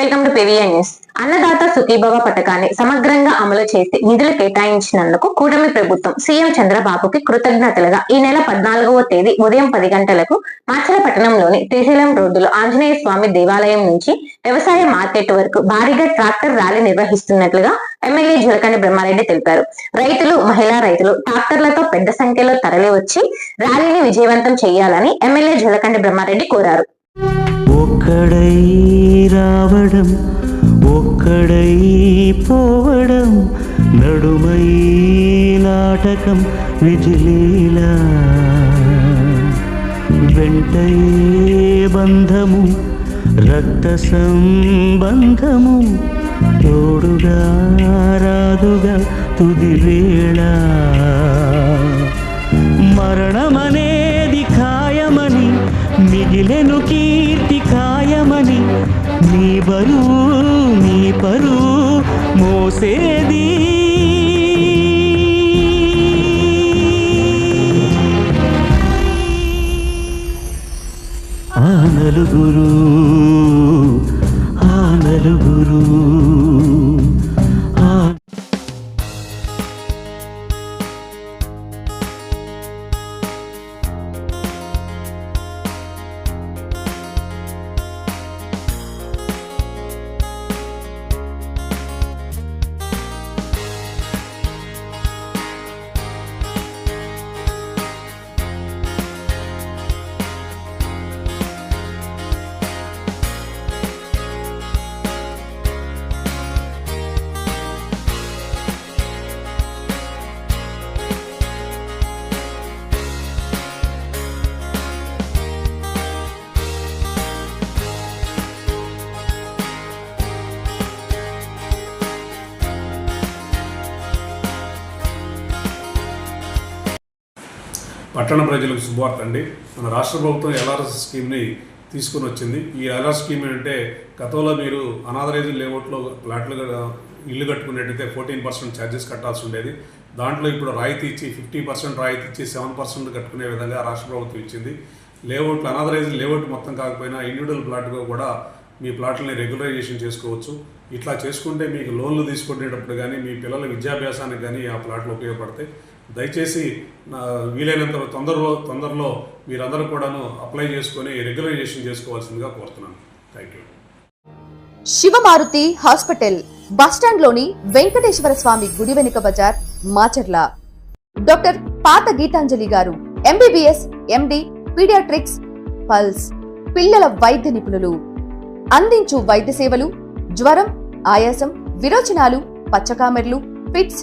Welcome to news Annadata Sukhibhava పథకాన్ని సమగ్రంగా అమలు చేసి నిధులు కేటాయించినందుకు కూటమి ప్రభుత్వం సీఎం చంద్రబాబుకి కృతజ్ఞతలుగా. ఈ నెల పద్నాలుగవ తేదీ ఉదయం పది గంటలకు మాచలపట్నంలోని శ్రీశైలం రోడ్డులో ఆంజనేయ స్వామి దేవాలయం నుంచి వ్యవసాయ మార్కెట్ వరకు భారీగా ట్రాక్టర్ ర్యాలీ నిర్వహిస్తున్నట్లుగా ఎమ్మెల్యే జులకండి బ్రహ్మారెడ్డి తెలిపారు. రైతులు మహిళా రైతులు ట్రాక్టర్లతో పెద్ద సంఖ్యలో తరలి వచ్చి ర్యాలీని విజయవంతం చేయాలని ఎమ్మెల్యే జులకండి బ్రహ్మారెడ్డి కోరారు. ఒక్కడై రావడం ఒక్కడై పోవడం నడుమై నాటకం విజిలీలా వెంటై బంధము రక్త సంబంధము తోడుగా రాదుగా తుది వేళ. మరణమనేది ఖాయమని మిగిలెను కీర్తి నీ బరువు నీ పరువు మోసేది. ఆ నలుగురు ఆ నలుగురు. పట్టణ ప్రజలకు శుభవార్త అండి. మన రాష్ట్ర ప్రభుత్వం ఎల్ఆర్ఎస్ స్కీమ్ని తీసుకుని వచ్చింది. ఈ ఎల్ఆర్ఎస్ స్కీమ్ ఏంటంటే గతంలో మీరు అనాథరైజ్ లేఅవుట్లో ప్లాట్లు ఇల్లు కట్టుకునేట్టయితే ఫోర్టీన్ పర్సెంట్ ఛార్జెస్ కట్టాల్సి ఉండేది. దాంట్లో ఇప్పుడు రాయితీ ఇచ్చి ఫిఫ్టీ పర్సెంట్ రాయితీ ఇచ్చి సెవెన్ పర్సెంట్ కట్టుకునే విధంగా రాష్ట్ర ప్రభుత్వం ఇచ్చింది. లేఅవుట్లు అనాథరైజ్ లేఅవుట్ మొత్తం కాకపోయినా ఇండివిజువల్ ప్లాట్గా కూడా మీ ప్లాట్లని రెగ్యులరైజేషన్ చేసుకోవచ్చు. ఇట్లా చేసుకుంటే మీకు లోన్లు తీసుకునేటప్పుడు కానీ మీ పిల్లల విద్యాభ్యాసానికి కానీ ఆ ప్లాట్లు ఉపయోగపడతాయి. దయచేసి వీలైనంత తొందరలో తొందరలో మీరందరూ కూడాను అప్లై చేసుకొని రెగ్యులరైజేషన్ చేసుకోవాల్సిందిగా కోరుతున్నాను. థ్యాంక్ యూ శివమారుతి హాస్పిటల్ బస్టాండ్లోని వెంకటేశ్వర స్వామి గుడి వెనుక బజార్ మాచర్ల. డాక్టర్ పాత గీతాంజలి గారు ఎంబీబీఎస్ ఎండి పీడియాట్రిక్స్ పల్స్ పిల్లల వైద్య నిపుణులు. అందించు వైద్య సేవలు జ్వరం ఆయాసం విరోచనాలు పచ్చకామెర్లు ఫిట్స్